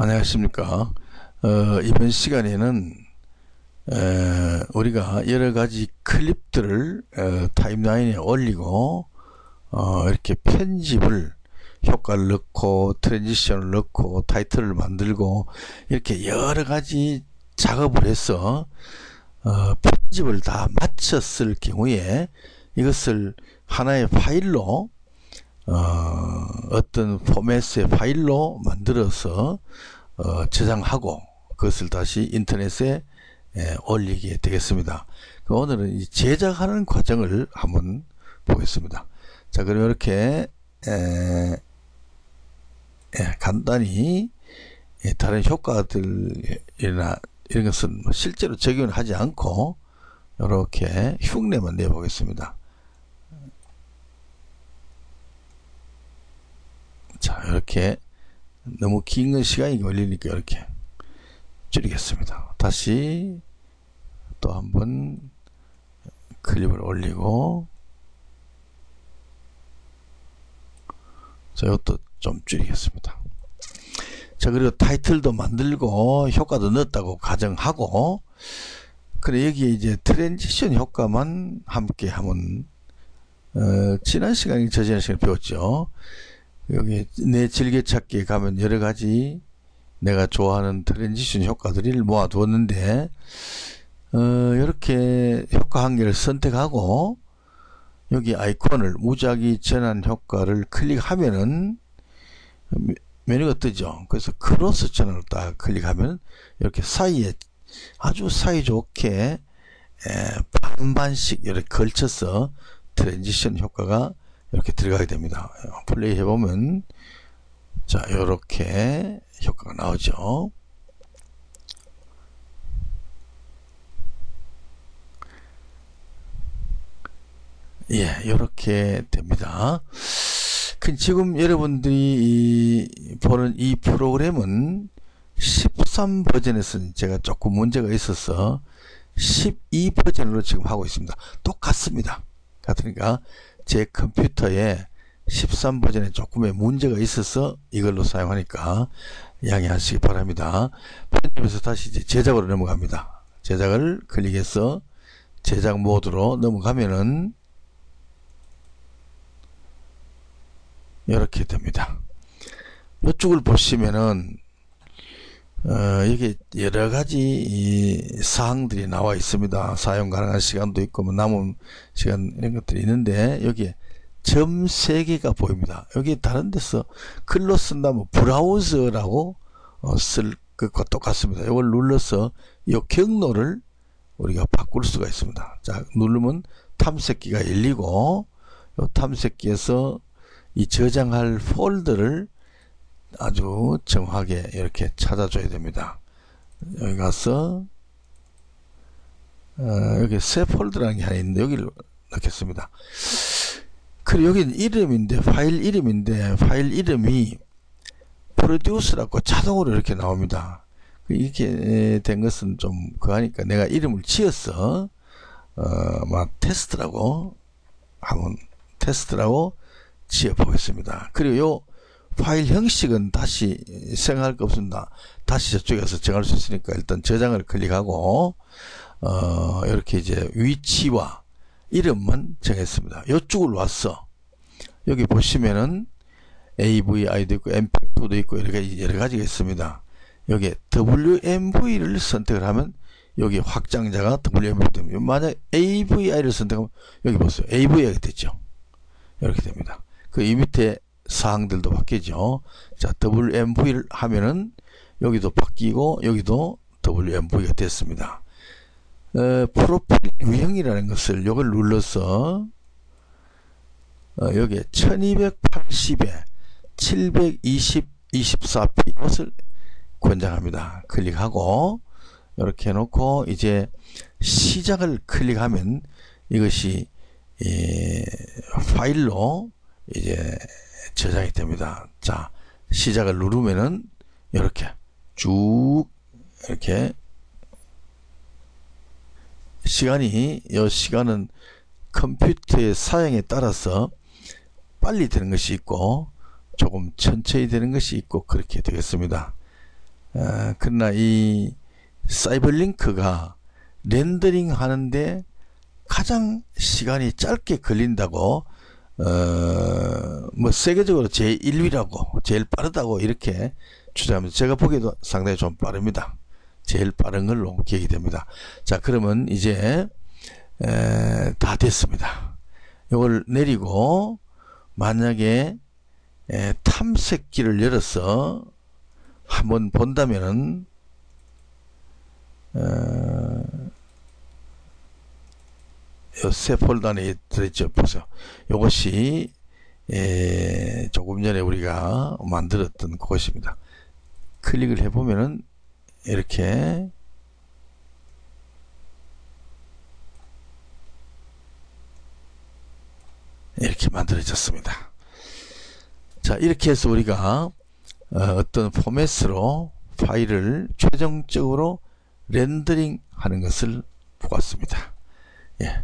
안녕하십니까. 어, 이번 시간에는 에, 우리가 여러 가지 클립들을 어, 타임라인에 올리고 어, 이렇게 편집을 효과를 넣고 트랜지션을 넣고 타이틀을 만들고 이렇게 여러 가지 작업을 해서 어, 편집을 다 마쳤을 경우에 이것을 하나의 파일로 어, 어떤 포맷의 파일로 만들어서 어, 저장하고 그것을 다시 인터넷에 에, 올리게 되겠습니다. 그 오늘은 제작하는 과정을 한번 보겠습니다. 자, 그럼 이렇게 에, 에, 간단히 에, 다른 효과들이나 이런 것은 뭐 실제로 적용을 하지 않고 이렇게 흉내만 내보겠습니다. 자 이렇게 너무 긴 시간이 걸리니까 이렇게 줄이겠습니다. 다시 또 한번 클립을 올리고 자 이것도 좀 줄이겠습니다. 자 그리고 타이틀도 만들고 효과도 넣었다고 가정하고 그래 여기에 이제 트랜지션 효과만 함께 하면 어, 지난 시간에 저 지난 시간에 배웠죠. 여기 내 즐겨찾기에 가면 여러 가지 내가 좋아하는 트랜지션 효과들을 모아두었는데 어, 이렇게 효과 한 개를 선택하고 여기 아이콘을 무작위 전환 효과를 클릭하면은 메뉴가 뜨죠. 그래서 크로스 전환을 딱 클릭하면 이렇게 사이에 아주 사이좋게 반반씩 이렇게 걸쳐서 트랜지션 효과가 이렇게 들어가게 됩니다. 플레이 해보면 자 이렇게 효과가 나오죠. 예, 이렇게 됩니다. 그 지금 여러분들이 보는 이 프로그램은 13 버전에서는 제가 조금 문제가 있어서 12 버전으로 지금 하고 있습니다. 똑같습니다. 같으니까 제 컴퓨터에 13 버전에 조금의 문제가 있어서 이걸로 사용하니까 양해하시기 바랍니다. 편집에서 다시 이제 제작으로 넘어갑니다. 제작을 클릭해서 제작 모드로 넘어가면은 이렇게 됩니다. 이쪽을 보시면은 어, 이게 여러 가지 사항들이 나와 있습니다. 사용 가능한 시간도 있고 뭐 남은 시간 이런 것들이 있는데 여기에 점 3개가 보입니다. 여기 다른 데서 글로 쓴다면 뭐 브라우저라고 어, 쓸 것과 똑같습니다. 이걸 눌러서 이 경로를 우리가 바꿀 수가 있습니다. 자 누르면 탐색기가 열리고 이 탐색기에서 이 저장할 폴더를 아주 정확하게 이렇게 찾아줘야 됩니다. 여기 가서 어, 여기 새 폴더라는 게 하나 있는데 여기를 넣겠습니다. 그리고 여기는 이름인데 파일 이름인데 파일 이름이 프로듀스라고 자동으로 이렇게 나옵니다. 그 이렇게 된 것은 좀 그하니까 내가 이름을 지었어. 어, 막 테스트라고 한번 테스트라고 지어 보겠습니다. 그리고 요 파일 형식은 다시 생각할 거 없습니다. 다시 저쪽에서 정할 수 있으니까 일단 저장을 클릭하고 어 이렇게 이제 위치와 이름만 정했습니다. 이쪽으로 왔어. 여기 보시면은 AVI도 있고 MP4도 있고 여러 가지, 여러 가지가 있습니다. 여기 WMV를 선택을 하면 여기 확장자가 WMV 됩니다. 만약 AVI를 선택하면 여기 보세요. AVI가 됐죠. 이렇게 됩니다. 그 이 밑에 사항들도 바뀌죠. 자, WMV를 하면은 여기도 바뀌고 여기도 WMV가 됐습니다. 어, 프로필 유형이라는 것을 이걸 눌러서 어, 여기에 1280에 720 24p 이것을 권장합니다. 클릭하고 이렇게 해놓고 이제 시작을 클릭하면 이것이 예, 파일로 이제 저장이 됩니다. 자, 시작을 누르면은 이렇게 쭉 이렇게 시간이 이 시간은 컴퓨터의 사양에 따라서 빨리 되는 것이 있고 조금 천천히 되는 것이 있고 그렇게 되겠습니다. 어, 그러나 이 사이버링크가 렌더링 하는데 가장 시간이 짧게 걸린다고 어, 뭐 세계적으로 제일 1위라고 제일 빠르다고 이렇게 주장합니다. 제가 보기에도 상당히 좀 빠릅니다. 제일 빠른 걸로 기억이 됩니다. 자, 그러면 이제 에, 다 됐습니다. 이걸 내리고 만약에 에, 탐색기를 열어서 한번 본다면은 새 폴더 안에 들어있죠. 보세요. 이것이 에, 조금 전에 우리가 만들었던 그것입니다. 클릭을 해보면은 이렇게 이렇게 만들어졌습니다. 자 이렇게 해서 우리가 어, 떤 포맷으로 파일을 최종적으로 렌더링 하는 것을 보았습니다. 예.